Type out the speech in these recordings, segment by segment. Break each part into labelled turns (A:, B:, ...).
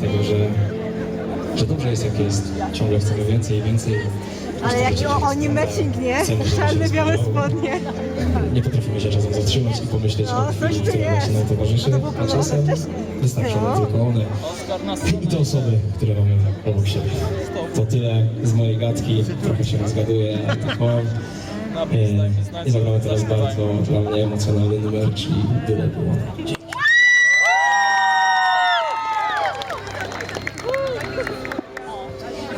A: Tego, że, że dobrze jest jak jest. Ciągle chcemy więcej i więcej.
B: Ale jaki o, oni matching, nie? Czarne,
A: się
B: białe spodnie.
A: Nie potrafimy się czasem zatrzymać i pomyśleć
B: No,
A: o chwili, która
B: jest.
A: nam towarzyszy.
B: No
A: A czasem wystarczą nam
B: No.
A: tylko one i te osoby, które mamy obok siebie. To tyle z mojej gadki. Trochę się rozgaduję, tak mam. E, I zagramy teraz bardzo dla mnie emocjonalny numer, czyli Byle było.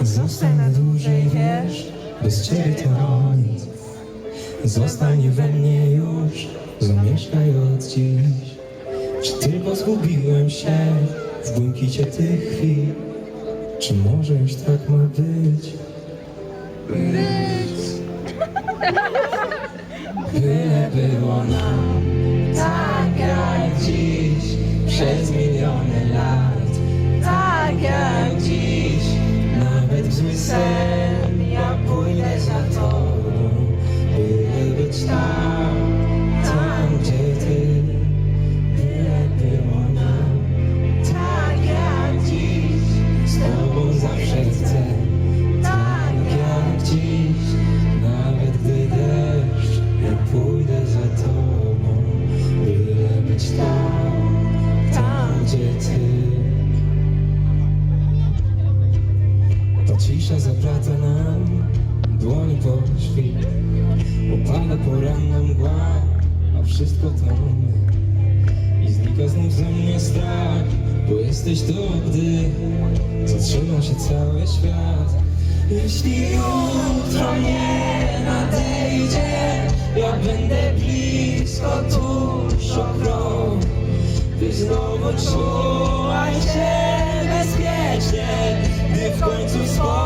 A: Na dłużej, wiesz, bez ciebie to nic. Zostań we mnie już, zamieszkaj od dziś. Czy tylko zgubiłem się w błękicie tych chwil? Czy może już tak ma być? Być. Byle było nam tak jak dziś przez miliony lat. cisza zaplata nam dłoni po świt Opala poranna mgła, a wszystko to my I znika znów ze mnie strach, bo jesteś tu, gdy Zatrzyma się cały świat. Jeśli jutro nie nadejdzie Ja będę blisko tuż o krok. By znowu czuła się bezpiecznie Gdy w końcu spojrzę